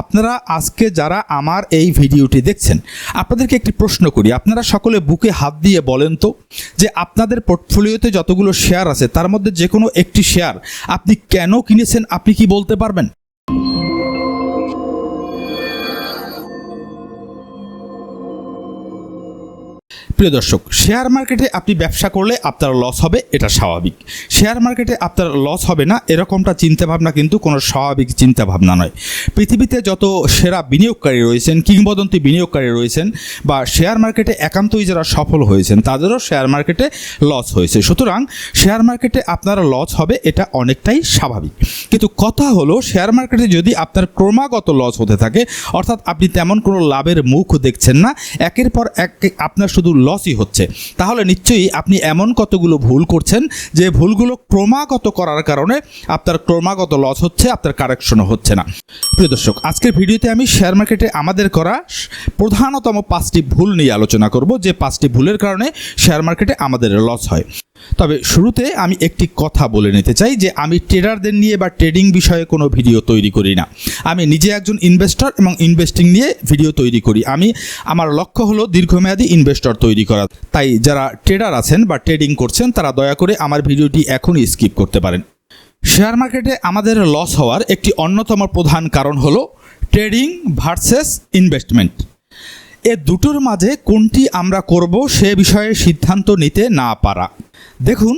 আপনারা আজকে যারা আমার এই ভিডিওটি দেখছেন, আপনাদেরকে একটি প্রশ্ন করি। আপনারা সকলে বুকে হাত দিয়ে বলেন তো যে আপনাদের পোর্টফোলিওতে যতগুলো শেয়ার আছে, তার মধ্যে যে কোনো একটি শেয়ার আপনি কেন কিনেছেন, আপনি কি বলতে পারবেন? প্রিয় দর্শক শেয়ার মার্কেটে আপনি ব্যবসা করলে আপনার লস হবে, এটা স্বাভাবিক। শেয়ার মার্কেটে আপনার লস হবে না, এরকমটা চিন্তাভাবনা কিন্তু কোনো স্বাভাবিক চিন্তাভাবনা নয়। পৃথিবীতে যত সেরা বিনিয়োগকারী রয়েছেন, কিংবদন্তি বিনিয়োগকারী রয়েছেন, বা শেয়ার মার্কেটে একান্তই যারা সফল হয়েছেন, তাদেরও শেয়ার মার্কেটে লস হয়েছে। সুতরাং শেয়ার মার্কেটে আপনার লস হবে, এটা অনেকটাই স্বাভাবিক। কিন্তু কথা হলো শেয়ার মার্কেটে যদি আপনার ক্রমাগত লস হতে থাকে, অর্থাৎ আপনি তেমন কোনো লাভের মুখ দেখছেন না, একের পর এক আপনার শুধু লসই হচ্ছে। তাহলে নিশ্চয়ই আপনি এমন কতগুলো ভুল করছেন যে ভুলগুলো ক্রমাগত করার কারণে আপনার ক্রমাগত লস হচ্ছে, আপনার কারেকশনও হচ্ছে না। প্রিয় দর্শক, আজকের ভিডিওতে আমি শেয়ার মার্কেটে আমাদের করা প্রধানতম পাঁচটি ভুল নিয়ে আলোচনা করব, যে পাঁচটি ভুলের কারণে শেয়ার মার্কেটে আমাদের লস হয়। তবে শুরুতে আমি একটি কথা বলে নিতে চাই যে আমি ট্রেডারদের নিয়ে বা ট্রেডিং বিষয়ে কোনো ভিডিও তৈরি করি না। আমি নিজে একজন ইনভেস্টর এবং ইনভেস্টিং নিয়ে ভিডিও তৈরি করি। আমি, আমার লক্ষ্য হলো দীর্ঘমেয়াদী ইনভেস্টর তৈরি করা। তাই যারা ট্রেডার আছেন বা ট্রেডিং করছেন, তারা দয়া করে আমার ভিডিওটি এখনই স্কিপ করতে পারেন। শেয়ার মার্কেটে আমাদের লস হওয়ার একটি অন্যতম প্রধান কারণ হলো ট্রেডিং ভার্সেস ইনভেস্টমেন্ট। এ দুটোর মাঝে কোনটি আমরা করব সে বিষয়ে সিদ্ধান্ত নিতে না পারা। দেখুন,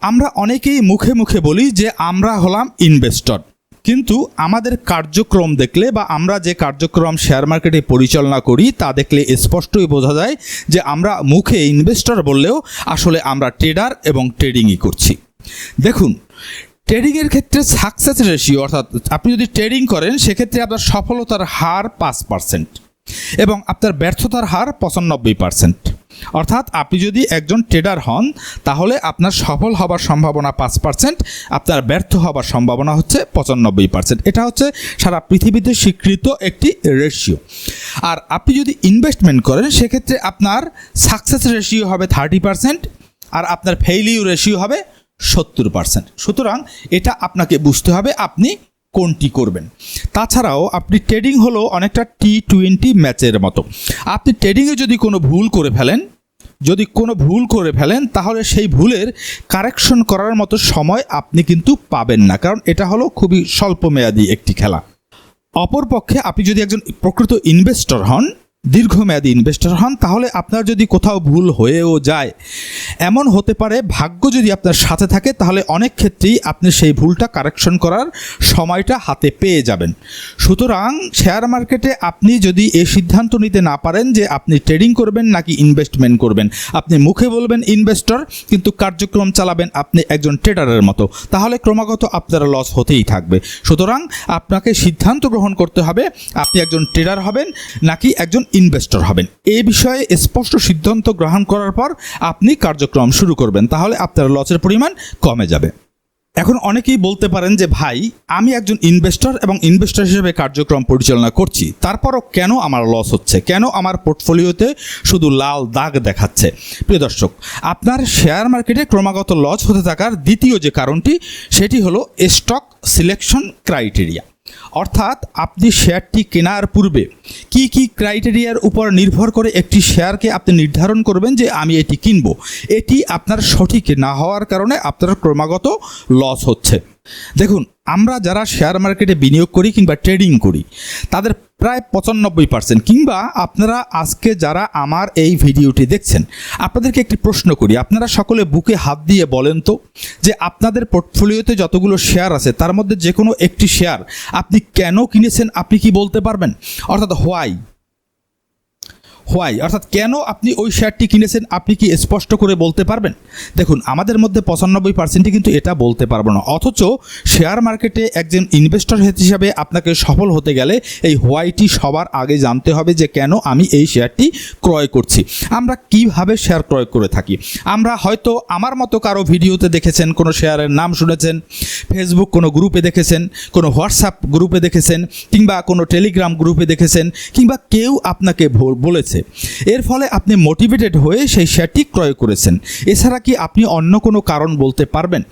আমরা অনেকেই মুখে মুখে বলি যে আমরা হলাম ইনভেস্টর। কিন্তু আমাদের কার্যক্রম দেখলে বা আমরা যে কার্যক্রম শেয়ার মার্কেটে পরিচালনা করি, তা দেখলে স্পষ্টই বোঝা যায় যে আমরা মুখে ইনভেস্টর বললেও আসলে আমরা ট্রেডার এবং ট্রেডিংই করছি। দেখুন, ট্রেডিংয়ের ক্ষেত্রে সাকসেস রেশিও অর্থাৎ আপনি যদি ট্রেডিং করেন, সেক্ষেত্রে আপনার সফলতার হার পাঁচ পার্সেন্ট এবং আপনার ব্যর্থতার হার পঁচানব্বই পার্সেন্ট অর্থাৎ আপনি যদি একজন ট্রেডার হন, তাহলে আপনার সফল হবার সম্ভাবনা পাঁচ পার্সেন্ট আপনার ব্যর্থ হবার সম্ভাবনা হচ্ছে পঁচানব্বই পার্সেন্ট এটা হচ্ছে সারা পৃথিবীতে স্বীকৃত একটি রেশিও আর আপনি যদি ইনভেস্টমেন্ট করেন, সেক্ষেত্রে আপনার সাকসেস রেশিও হবে থার্টি পার্সেন্ট আর আপনার ফেইলিউ রেশিও হবে সত্তর পার্সেন্ট সুতরাং এটা আপনাকে বুঝতে হবে, আপনি কোনটি করবেন? তাছাড়াও আপনি ট্রেডিং হলো অনেকটা টি টোয়েন্টি ম্যাচের মতো। আপনি ট্রেডিংয়ে যদি কোনো ভুল করে ফেলেন, যদি কোনো ভুল করে ফেলেন, তাহলে সেই ভুলের কারেকশন করার মতো সময় আপনি কিন্তু পাবেন না। কারণ এটা হলো খুবই স্বল্পমেয়াদী একটি খেলা। অপরপক্ষে আপনি যদি একজন প্রকৃত ইনভেস্টর হন দীর্ঘমেয়াদী ইনভেস্টর হন, তাহলে আপনার যদি কোথাও ভুল হয়েও যায়, এমন হতে পারে ভাগ্য যদি আপনার সাথে থাকে, তাহলে অনেক ক্ষেত্রেই আপনি সেই ভুলটা কারেকশন করার সময়টা হাতে পেয়ে যাবেন। সুতরাং শেয়ার মার্কেটে আপনি যদি এ সিদ্ধান্ত নিতে না পারেন যে আপনি ট্রেডিং করবেন নাকি ইনভেস্টমেন্ট করবেন, আপনি মুখে বলবেন ইনভেস্টর কিন্তু কার্যক্রম চালাবেন আপনি একজন ট্রেডারের মতো, তাহলে ক্রমাগত আপনার লস হতেই থাকবে। সুতরাং আপনাকে সিদ্ধান্ত গ্রহণ করতে হবে, আপনি একজন ট্রেডার হবেন নাকি একজন ইনভেস্টর হবেন। এ বিষয়ে স্পষ্ট সিদ্ধান্ত গ্রহণ করার পর আপনি কার্যক্রম শুরু করবেন, তাহলে আপনার লসের পরিমাণ কমে যাবে। এখন অনেকেই বলতে পারেন যে, ভাই, আমি একজন ইনভেস্টর এবং ইনভেস্টর হিসেবে কার্যক্রম পরিচালনা করছি। তারপরও কেন আমার লস হচ্ছে? কেন আমার পোর্টফোলিওতে শুধু লাল দাগ দেখাচ্ছে? প্রিয় দর্শক, আপনার শেয়ার মার্কেটে ক্রমাগত লস হতে থাকার দ্বিতীয় যে কারণটি, সেটি হলো স্টক সিলেকশন ক্রাইটেরিয়া অর্থাৎ আপনি শেয়ারটি কেনার পূর্বে কি কি ক্রাইটেরিয়ার উপর নির্ভর করে একটি শেয়ারকে আপনি নির্ধারণ করবেন যে আমি এটি কিনব। এটি আপনার সঠিক না হওয়ার কারণে আপনার ক্রমাগত লস হচ্ছে। দেখুন, আমরা যারা শেয়ার মার্কেটে বিনিয়োগ করি কিংবা ট্রেডিং করি, তাদের প্রায় পঁচানব্বই পার্সেন্ট কিংবা আপনারা আজকে যারা আমার এই ভিডিওটি দেখছেন, আপনাদেরকে একটি প্রশ্ন করি। আপনারা সকলে বুকে হাত দিয়ে বলেন তো যে আপনাদের পোর্টফোলিওতে যতগুলো শেয়ার আছে, তার মধ্যে যে কোনো একটি শেয়ার আপনি কেন কিনেছেন, আপনি কি বলতে পারবেন? অর্থাৎ হোয়াই হোয়াই অর্থাৎ কেন আপনি ওই শেয়ারটি কিনেছেন? আপনি কি স্পষ্ট করে বলতে পারবেন? দেখুন, আমাদের মধ্যে পঁচানব্বই পার্সেন্টই কিন্তু এটা বলতে পারব না। অথচ শেয়ার মার্কেটে একজন ইনভেস্টর হিসাবে আপনাকে সফল হতে গেলে এই হোয়াইটি সবার আগে জানতে হবে যে কেন আমি এই শেয়ারটি ক্রয় করছি। আমরা কীভাবে শেয়ার ক্রয় করে থাকি? আমরা হয়তো আমার মতো কারও ভিডিওতে দেখেছেন, কোনো শেয়ারের নাম শুনেছেন ফেসবুক কোনো গ্রুপে দেখেছেন, কোনো হোয়াটসঅ্যাপ গ্রুপে দেখেছেন, কিংবা কোনো টেলিগ্রাম গ্রুপে দেখেছেন, কিংবা কেউ আপনাকে ভো- বলেছে এর ফলে আপনি মোটিভেটেড হয়ে সেই শেয়ারটি ক্রয় করেছেন। এছাড়া কি আপনি অন্য কোনো কারণ বলতে পারবেন?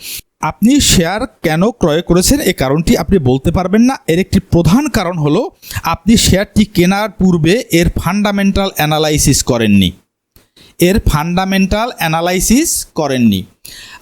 আপনি শেয়ার কেন ক্রয় করেছেন? এই কারণটি আপনি বলতে পারবেন না। এর একটি প্রধান কারণ হলো, আপনি শেয়ারটি কেনার পূর্বে এর ফান্ডামেন্টাল অ্যানালাইসিস করেননি। এর ফান্ডামেন্টাল অ্যানালাইসিস করেননি।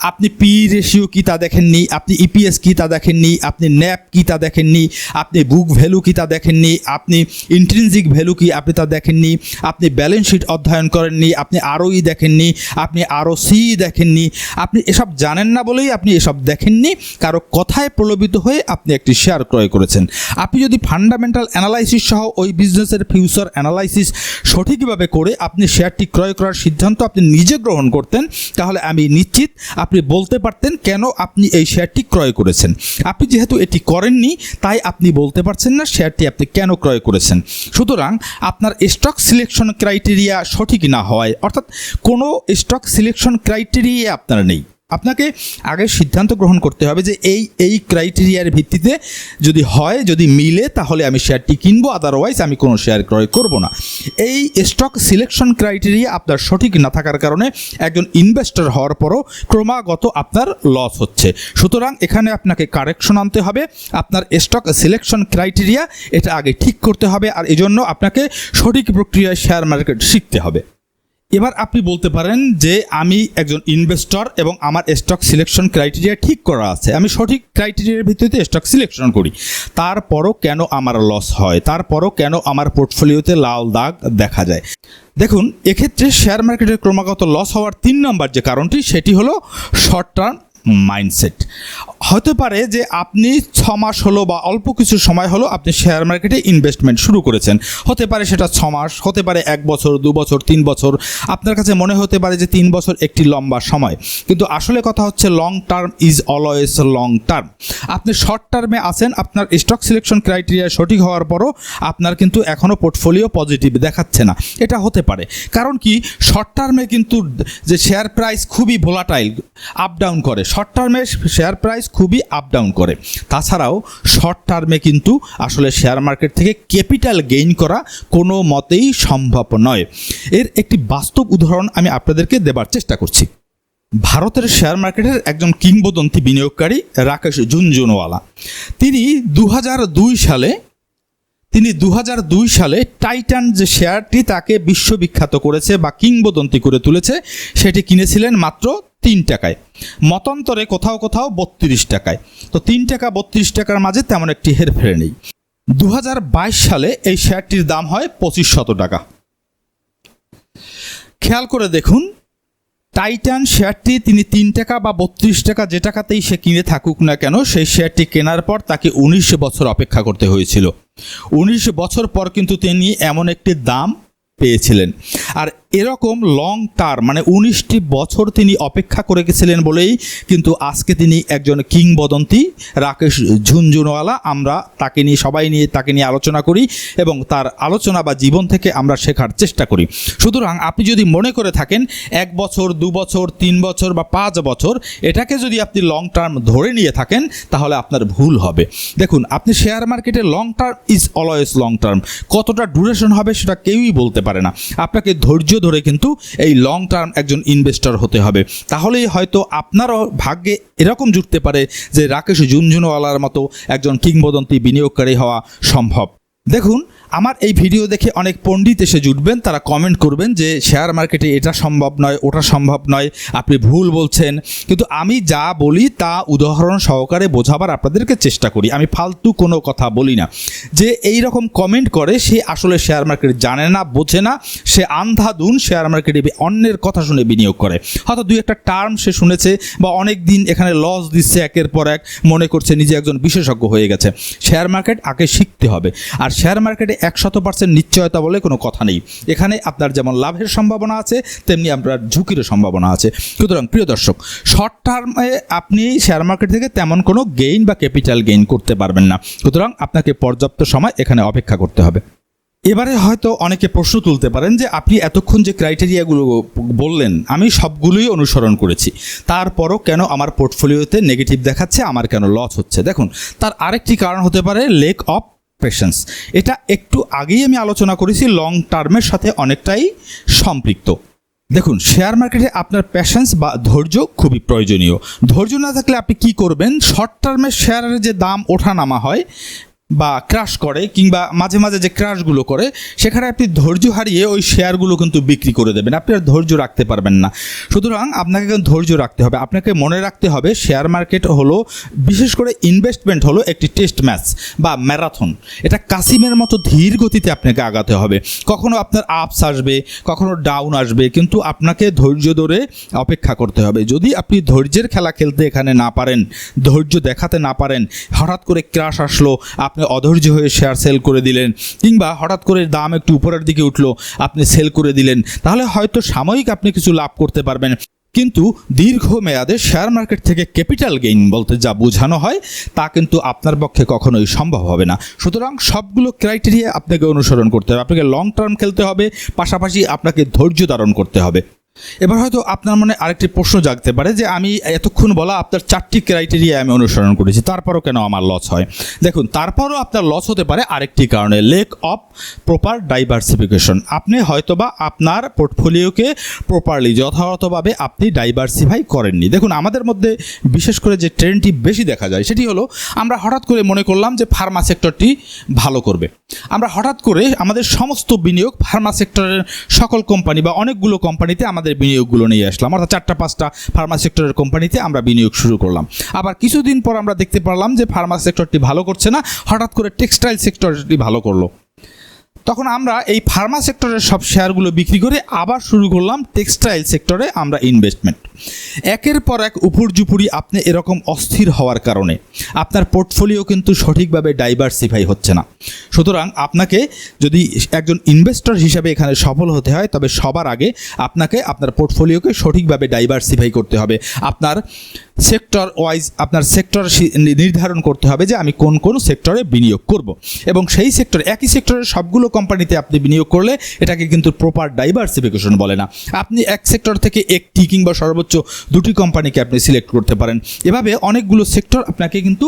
আপনি পি রেশিও কি তা দেখেননি, আপনি ইপিএস কী তা দেখেননি, আপনি ন্যাপ কী তা দেখেননি, আপনি বুক ভ্যালু কী তা দেখেননি, আপনি ইন্ট্রিনজিক ভ্যালু কি আপনি তা দেখেননি, আপনি ব্যালেন্স শিট অধ্যয়ন করেননি, আপনি আরওই দেখেননি, আপনি আরও সি দেখেননি, আপনি এসব জানেন না বলেই আপনি এসব দেখেননি, কারও কথায় প্রলোভিত হয়ে আপনি একটি শেয়ার ক্রয় করেছেন। আপনি যদি ফান্ডামেন্টাল অ্যানালাইসিস সহ ওই বিজনেসের ফিউচার অ্যানালাইসিস সঠিকভাবে করে আপনি শেয়ারটি ক্রয় করার সিদ্ধান্ত আপনি নিজে গ্রহণ করতেন, তাহলে আমি নিশ্চিত আপনি বলতে পারতেন কেন আপনি এই শেয়ারটি ক্রয় করেছেন। আপনি যেহেতু এটি করেননি, তাই আপনি বলতে পারছেন না শেয়ারটি আপনি কেন ক্রয় করেছেন। সুতরাং আপনার স্টক সিলেকশন ক্রাইটেরিয়া সঠিক না হওয়ায়, অর্থাৎ কোনো স্টক সিলেকশন ক্রাইটেরিয়া আপনার নেই। আপনাকে আগে সিদ্ধান্ত গ্রহণ করতে হবে যে এই এই ক্রাইটেরিয়ার ভিত্তিতে যদি হয়, যদি মিলে, তাহলে আমি শেয়ারটি কিনবো আদারওয়াইজ আমি কোনো শেয়ার ক্রয় করব না। এই স্টক সিলেকশন ক্রাইটেরিয়া আপনার সঠিক না থাকার কারণে একজন ইনভেস্টর হওয়ার পরও ক্রমাগত আপনার লস হচ্ছে। সুতরাং এখানে আপনাকে কারেকশন আনতে হবে। আপনার স্টক সিলেকশন ক্রাইটেরিয়া এটা আগে ঠিক করতে হবে, আর এজন্য আপনাকে সঠিক প্রক্রিয়ায় শেয়ার মার্কেট শিখতে হবে। এবার আপনি বলতে পারেন যে আমি একজন ইনভেস্টর এবং আমার স্টক সিলেকশন ক্রাইটেরিয়া ঠিক করা আছে। আমি সঠিক ক্রাইটেরিয়ার ভিত্তিতে স্টক সিলেকশন করি। তারপরও কেন আমার লস হয়? তারপরও কেন আমার পোর্টফোলিওতে লাল দাগ দেখা যায়? দেখুন, এক্ষেত্রে শেয়ার মার্কেটের ক্রমাগত লস হওয়ার তিন নম্বর যে কারণটি, সেটি হলো শর্ট টার্ম মাইন্ডসেট হতে পারে যে আপনি ছ মাস হলো বা অল্প কিছু সময় হলো আপনি শেয়ার মার্কেটে ইনভেস্টমেন্ট শুরু করেছেন। হতে পারে সেটা ছ মাস হতে পারে এক বছর, দু বছর, তিন বছর। আপনার কাছে মনে হতে পারে যে তিন বছর একটি লম্বা সময়। কিন্তু আসলে কথা হচ্ছে long term is always long term আপনি শর্ট টার্মে আছেন, আপনার স্টক সিলেকশন ক্রাইটেরিয়া সঠিক হওয়ার পরও আপনার কিন্তু এখনও পোর্টফোলিও পজিটিভ দেখাচ্ছে না। এটা হতে পারে। কারণ কি? শর্ট টার্মে কিন্তু যে শেয়ার প্রাইস খুবই ভোলাটাইল আপ ডাউন করে। শর্ট টার্মে শেয়ার প্রাইস খুবই আপ ডাউন করে। তাছাড়াও শর্ট টার্মে কিন্তু আসলে শেয়ার মার্কেট থেকে ক্যাপিটাল গেইন করা কোনো মতেই সম্ভব নয়। এর একটি বাস্তব উদাহরণ আমি আপনাদেরকে দেবার চেষ্টা করছি। ভারতের শেয়ার মার্কেটের একজন কিংবদন্তি বিনিয়োগকারী রাকেশ জুনজুনওয়ালা তিনি দু হাজার দুই সালে, তিনি দু হাজার দুই সালে টাইটান যে শেয়ারটি তাকে বিশ্ববিখ্যাত করেছে বা কিংবদন্তি করে তুলেছে, সেটি কিনেছিলেন মাত্র তিন টাকায়। মতান্তরে কোথাও কোথাও বত্রিশ টাকায়। তো তিন টাকা বত্রিশ টাকার মাঝে তেমন একটি হেরফেরে নেই। দু হাজার বাইশ সালে এই শেয়ারটির দাম হয় পঁচিশ শত টাকা। খেয়াল করে দেখুন, টাইটান শেয়ারটি তিনি তিন টাকা বা বত্রিশ টাকা যে টাকাতেই সে কিনে থাকুক না কেন, সেই শেয়ারটি কেনার পর তাকে উনিশ বছর অপেক্ষা করতে হয়েছিল। উনিশ বছর পর কিন্তু তিনি এমন একটি দাম পেয়েছিলেন। আর এরকম লং টার্ম মানে উনিশটি বছর তিনি অপেক্ষা করে গেছিলেন বলেই কিন্তু আজকে তিনি একজন কিংবদন্তি রাকেশ ঝুনঝুনওয়ালা। আমরা তাকে নিয়ে, সবাই নিয়ে তাকে নিয়ে আলোচনা করি এবং তার আলোচনা বা জীবন থেকে আমরা শেখার চেষ্টা করি। সুতরাং আপনি যদি মনে করে থাকেন, এক বছর, দু বছর, তিন বছর বা পাঁচ বছর, এটাকে যদি আপনি লং টার্ম ধরে নিয়ে থাকেন, তাহলে আপনার ভুল হবে। দেখুন, আপনি শেয়ার মার্কেটে long term is always long term কতটা ডুরেশন হবে সেটা কেউই বলতে পারে না। আপনাকে ধৈর্য ধরে কিন্তু এই লং টার্ম একজন ইনভেস্টর হতে হবে। তাহলেই হয়তো আপনারও ভাগ্যে এরকম জুটতে পারে যে রাকেশ ঝুনঝুনওয়ালার মতো একজন কিংবদন্তি বিনিয়োগকারী হওয়া সম্ভব। দেখুন আমার এই ভিডিও দেখে অনেক পণ্ডিত এসে জুটবেন, তারা কমেন্ট করবেন যে শেয়ার মার্কেটে এটা সম্ভব নয়, ওটা সম্ভব নয়, আপনি ভুল বলছেন। কিন্তু আমি যা বলি তা উদাহরণ সহকারে বোঝাবার আপনাদেরকে চেষ্টা করি। আমি ফালতু কোনো কথা বলি না। যে এই রকম কমেন্ট করে, সে আসলে শেয়ার মার্কেট জানে না, বোঝে না, সে আন্ধাধুন শেয়ার মার্কেটে অন্যের কথা শুনে বিনিয়োগ করে। হয়তো দুই একটা টার্ম সে শুনেছে বা অনেক দিন এখানে লস দিচ্ছে একের পর এক, মনে করছে নিজে একজন বিশেষজ্ঞ হয়ে গেছে। শেয়ার মার্কেট আগে শিখতে হবে। আর শেয়ার মার্কেটে একশত পার্সেন্ট নিশ্চয়তা বলে কোনো কথা নেই। এখানে আপনার যেমন লাভের সম্ভাবনা আছে, তেমনি আপনার ঝুঁকিরও সম্ভাবনা আছে। সুতরাং প্রিয় দর্শক শর্ট টার্মে আপনি শেয়ার মার্কেট থেকে তেমন কোনো গেইন বা ক্যাপিটাল গেইন করতে পারবেন না। সুতরাং আপনাকে পর্যাপ্ত সময় এখানে অপেক্ষা করতে হবে। এবারে হয়তো অনেকে প্রশ্ন তুলতে পারেন যে, আপনি এতক্ষণ যে ক্রাইটেরিয়াগুলো বললেন, আমি সবগুলোই অনুসরণ করেছি। তারপরও কেন আমার পোর্টফোলিওতে নেগেটিভ দেখাচ্ছে, আমার কেন লস হচ্ছে? দেখুন, তার আরেকটি কারণ হতে পারে লেক অফ পেশেন্স এটা একটু আগেই আমি আলোচনা করেছি লং টার্মের সাথে অনেকটাই সম্পৃক্ত। দেখুন শেয়ার মার্কেটে আপনার প্যাশেন্স বা ধৈর্য খুবই প্রয়োজনীয়। ধৈর্য না থাকলে আপনি কি করবেন? শর্ট টার্মে শেয়ারের যে দাম ওঠা নামা হয় বা ক্রাশ করে কিংবা মাঝে মাঝে যে ক্রাশগুলো করে, সেখানে আপনি ধৈর্য হারিয়ে ওই শেয়ারগুলো কিন্তু বিক্রি করে দেবেন। আপনি আর ধৈর্য রাখতে পারবেন না। সুতরাং আপনাকে কিন্তু ধৈর্য রাখতে হবে। আপনাকে মনে রাখতে হবে শেয়ার মার্কেট হলো, বিশেষ করে ইনভেস্টমেন্ট হলো একটি টেস্ট ম্যাচ বা ম্যারাথন এটা কাসিমের মতো ধীর গতিতে আপনাকে আগাতে হবে। কখনো আপনার আপস আসবে, কখনো ডাউন আসবে, কিন্তু আপনাকে ধৈর্য ধরে অপেক্ষা করতে হবে। যদি আপনি ধৈর্যের খেলা খেলতে এখানে না পারেন, ধৈর্য দেখাতে না পারেন, হঠাৎ করে ক্রাশ আসলো আপনি অধৈর্য হয়ে শেয়ার সেল করে দিলেন কিংবা হঠাৎ করে দাম একটু উপরের দিকে উঠল, আপনি সেল করে দিলেন, তাহলে হয়তো সাময়িক আপনি কিছু লাভ করতে পারবেন। কিন্তু দীর্ঘ মেয়াদে শেয়ার মার্কেট থেকে ক্যাপিটাল গেইন বলতে যা বোঝানো হয়, তা কিন্তু আপনার পক্ষে কখনোই সম্ভব হবে না। সুতরাং সবগুলো ক্রাইটেরিয়া আপনাকে অনুসরণ করতে হবে, আপনাকে লং টার্ম খেলতে হবে, পাশাপাশি আপনাকে ধৈর্য ধারণ করতে হবে। এবার হয়তো আপনার মনে আরেকটি প্রশ্ন জাগতে পারে যে আমি এতক্ষণ বলা আপনার চারটি ক্রাইটেরিয়া আমি অনুসরণ করেছি, তারপরও কেন আমার লস হয়? দেখুন, তারপরও আপনার লস হতে পারে আরেকটি কারণে লেক অফ প্রপার ডাইভার্সিফিকেশন আপনি হয়তোবা আপনার পোর্টফোলিওকে প্রপারলি যথাযথভাবে আপনি ডাইভার্সিফাই করেননি। দেখুন, আমাদের মধ্যে বিশেষ করে যে ট্রেন্ডটি বেশি দেখা যায়, সেটি হলো আমরা হঠাৎ করে মনে করলাম যে ফার্মা সেক্টরটি ভালো করবে। আমরা হঠাৎ করে আমাদের সমস্ত বিনিয়োগ ফার্মা সেক্টরের সকল কোম্পানি বা অনেকগুলো কোম্পানিতে আমাদের বিনিয়োগগুলো নিয়ে আসলাম। অর্থাৎ চারটা, পাঁচটা ফার্মা সেক্টরের কোম্পানিতে আমরা বিনিয়োগ শুরু করলাম। আবার কিছুদিন পর আমরা দেখতে পারলাম যে ফার্মা সেক্টরটি ভালো করছে না। হঠাৎ করে টেক্সটাইল সেক্টরটি ভালো করল। তখন আমরা এই ফার্মা সেক্টরের সব শেয়ারগুলো বিক্রি করে আবার শুরু করলাম টেক্সটাইল সেক্টরে আমরা ইনভেস্টমেন্ট একের পর এক উপর্যুপুরি আপনি এরকম অস্থির হওয়ার কারণে আপনার পোর্টফোলিও কিন্তু সঠিকভাবে ডাইভার্সিফাই হচ্ছে না। সুতরাং আপনাকে যদি একজন ইনভেস্টর হিসাবে এখানে সফল হতে হয়, তবে সবার আগে আপনাকে আপনার পোর্টফোলিওকে সঠিকভাবে ডাইভার্সিফাই করতে হবে। আপনার সেক্টর ওয়াইজ আপনার সেক্টর নির্ধারণ করতে হবে যে আমি কোন কোন সেক্টরে বিনিয়োগ করব। এবং সেই সেক্টর একই সেক্টরের সবগুলো কোম্পানিতে আপনি বিনিয়োগ করলে এটাকে কিন্তু প্রপার ডাইভার্সিফিকেশন বলে না। আপনি এক সেক্টর থেকে একটি কিংবা সর্বোচ্চ দুটি কোম্পানিকে আপনি সিলেক্ট করতে পারেন। এভাবে অনেকগুলো সেক্টর আপনাকে কিন্তু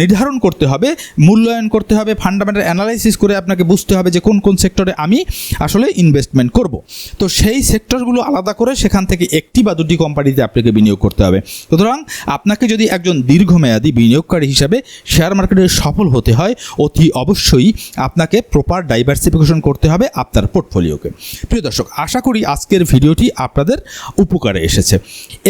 নির্ধারণ করতে হবে, মূল্যায়ন করতে হবে ফান্ডামেন্টাল অ্যানালাইসিস করে আপনাকে বুঝতে হবে যে কোন কোন সেক্টরে আমি আসলে ইনভেস্টমেন্ট করব। তো সেই সেক্টরগুলো আলাদা করে সেখান থেকে একটি বা দুটি কোম্পানিতে আপনাকে বিনিয়োগ করতে হবে। সুতরাং আপনাকে যদি একজন দীর্ঘমেয়াদী বিনিয়োগকারী হিসাবে শেয়ার মার্কেটে সফল হতে হয়, অতি অবশ্যই আপনাকে প্রপার ডাইভার্সিফিকেশন করতে হবে আপনার পোর্টফোলিওকে প্রিয় দর্শক, আশা করি আজকের ভিডিওটি আপনাদের উপকারে এসেছে।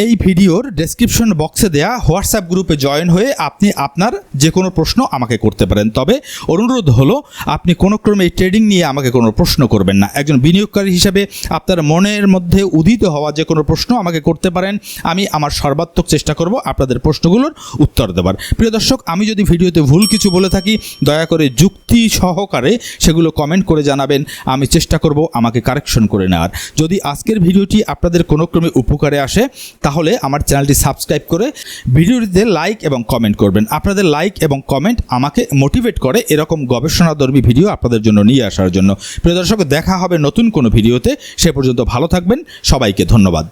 এই ভিডিওর ডেসক্রিপশন বক্সে দেয়া হোয়াটসঅ্যাপ গ্রুপে জয়েন হয়ে আপনি আপনার যে কোনো প্রশ্ন আমাকে করতে পারেন। তবে অনুরোধ হলো, আপনি কোনো ক্রমে ট্রেডিং নিয়ে আমাকে কোনো প্রশ্ন করবেন না। একজন বিনিয়োগকারী হিসাবে আপনার মনের মধ্যে উদিত হওয়া যে কোনো প্রশ্ন আমাকে করতে পারেন। আমি আমার সর্বাত্মক চেষ্টা করব আপনাদের প্রশ্নগুলোর উত্তর দেবার। প্রিয় দর্শক, আমি যদি ভিডিওতে ভুল কিছু বলে থাকি, দয়া করে যুক্তি সহকারে সেগুলো কমেন্ট করে জানাবেন। আমি চেষ্টা করব আমাকে কারেকশন করে নেওয়ার। যদি আজকের ভিডিওটি আপনাদের কোনো ক্রমে উপকারে আসে, তাহলে আমার চ্যানেলটি সাবস্ক্রাইব করে ভিডিওটিতে লাইক এবং কমেন্ট করবেন। আপনাদের লাইক এবং কমেন্ট আমাকে মোটিভেট করে এরকম গবেষণাধর্মী ভিডিও আপনাদের জন্য নিয়ে আসার জন্য। প্রিয় দর্শক, দেখা হবে নতুন কোনো ভিডিওতে। সে পর্যন্ত ভালো থাকবেন। সবাইকে ধন্যবাদ।